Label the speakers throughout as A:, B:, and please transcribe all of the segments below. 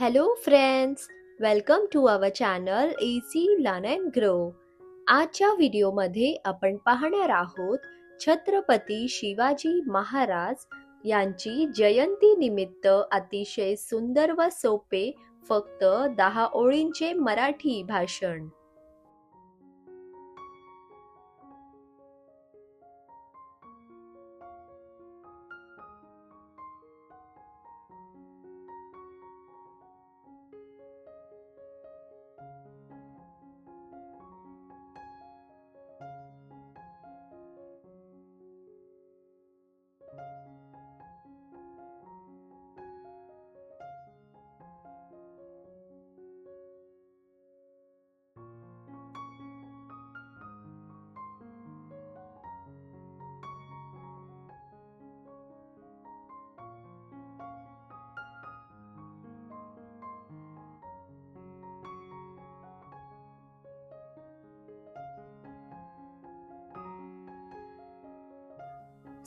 A: Hello friends welcome to our channel A C learn and grow आजच्या व्हिडिओमध्ये आपण पाहणार आहोत छत्रपती शिवाजी महाराज यांची जयंती निमित्त अतिशय सुंदर व सोपे फक्त दहा ओळींचे मराठी भाषण.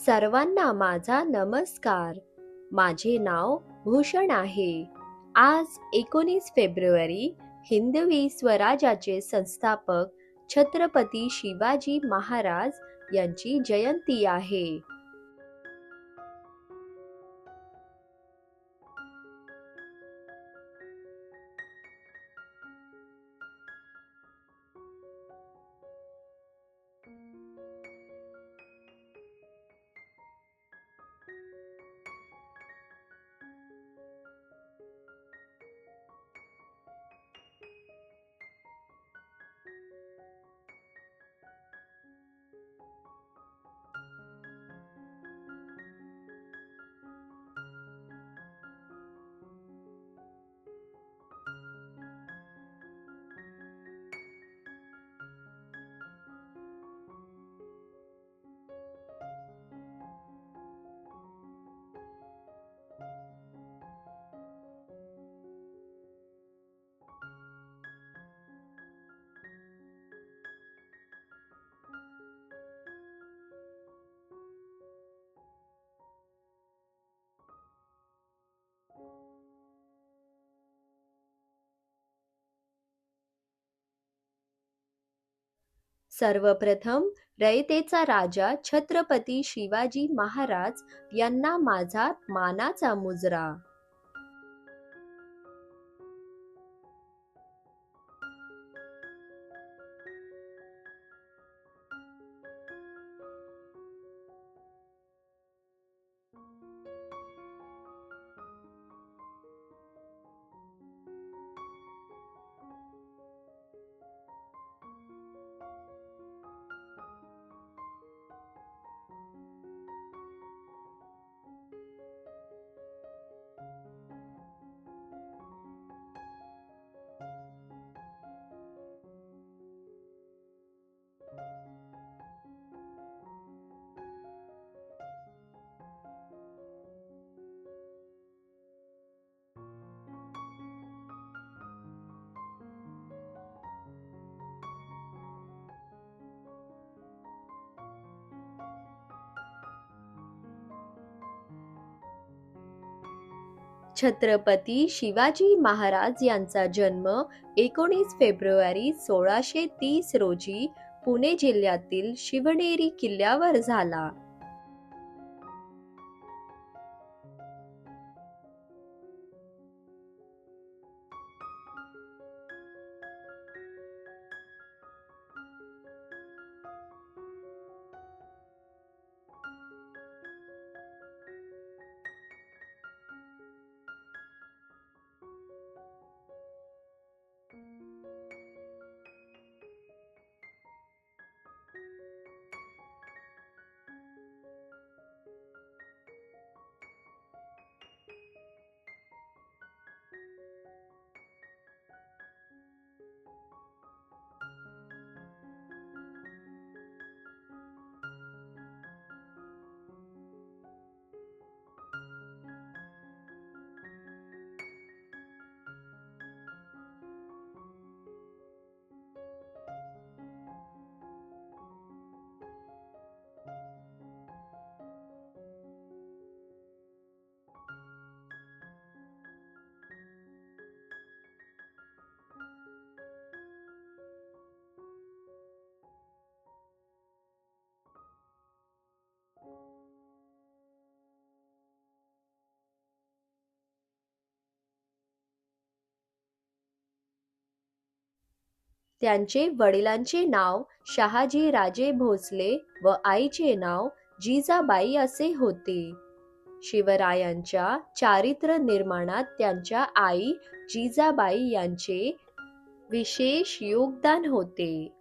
A: सर्वांना माझा नमस्कार. माझे नाव भूषण आहे. आज एकोणीस फेब्रुवारी हिंदवी स्वराज्याचे संस्थापक छत्रपती शिवाजी महाराज यांची जयंती आहे. सर्वप्रथम रयतेचा राजा छत्रपती शिवाजी महाराज यांना माझा मानाचा मुजरा. छत्रपती शिवाजी महाराज यांचा जन्म एकोणीस फेब्रुवारी सोळाशे तीस रोजी पुणे जिल्ह्यातील शिवनेरी किल्ल्यावर झाला. त्यांचे वडिलांचे नाव शहाजी राजे भोसले व आईचे नाव जिजाबाई असे होते. शिवरायांच्या चारित्र्य निर्माणात त्यांच्या आई जिजाबाई यांचे विशेष योगदान होते.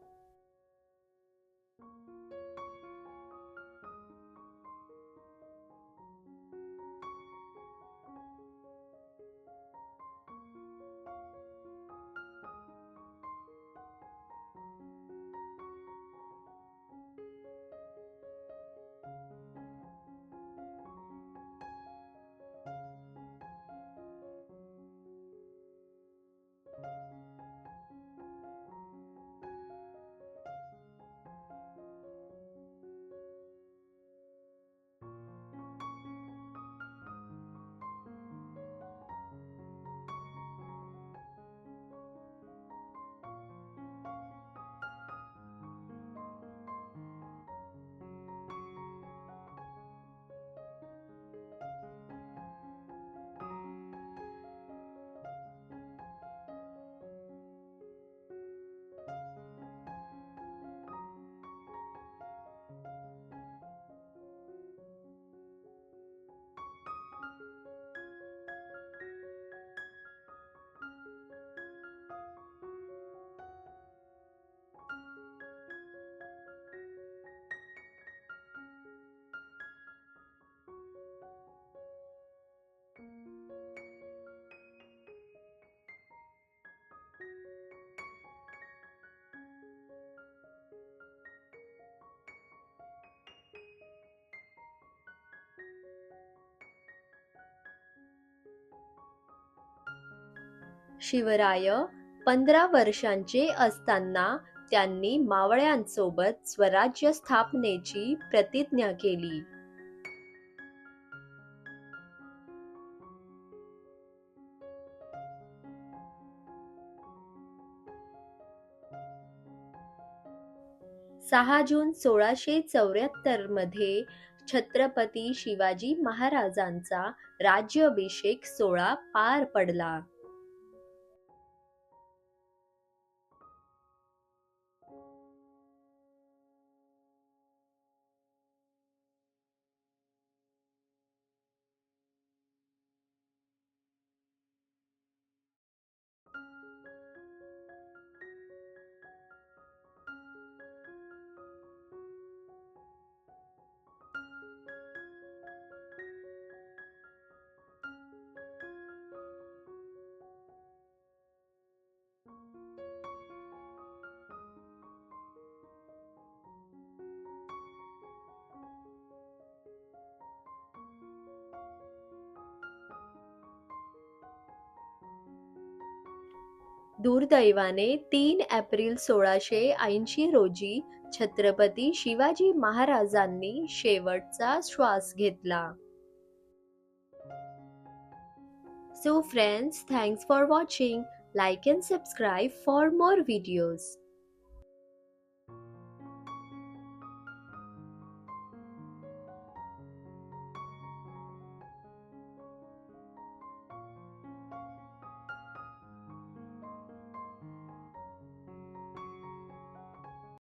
A: शिवराय पंधरा वर्षांचे असताना त्यांनी मावळ्यांसोबत स्वराज्य स्थापनेची प्रतिज्ञा केली. सहा जून सोळाशे चौऱ्याहत्तरमध्ये छत्रपती शिवाजी महाराजांचा राज्याभिषेक सोहळा पार पडला. दुर्दैवाने तीन एप्रिल सोळाशे ऐंशी रोजी छत्रपती शिवाजी महाराजांनी शेवटचा श्वास घेतला. So friends thanks for watching like and subscribe for more videos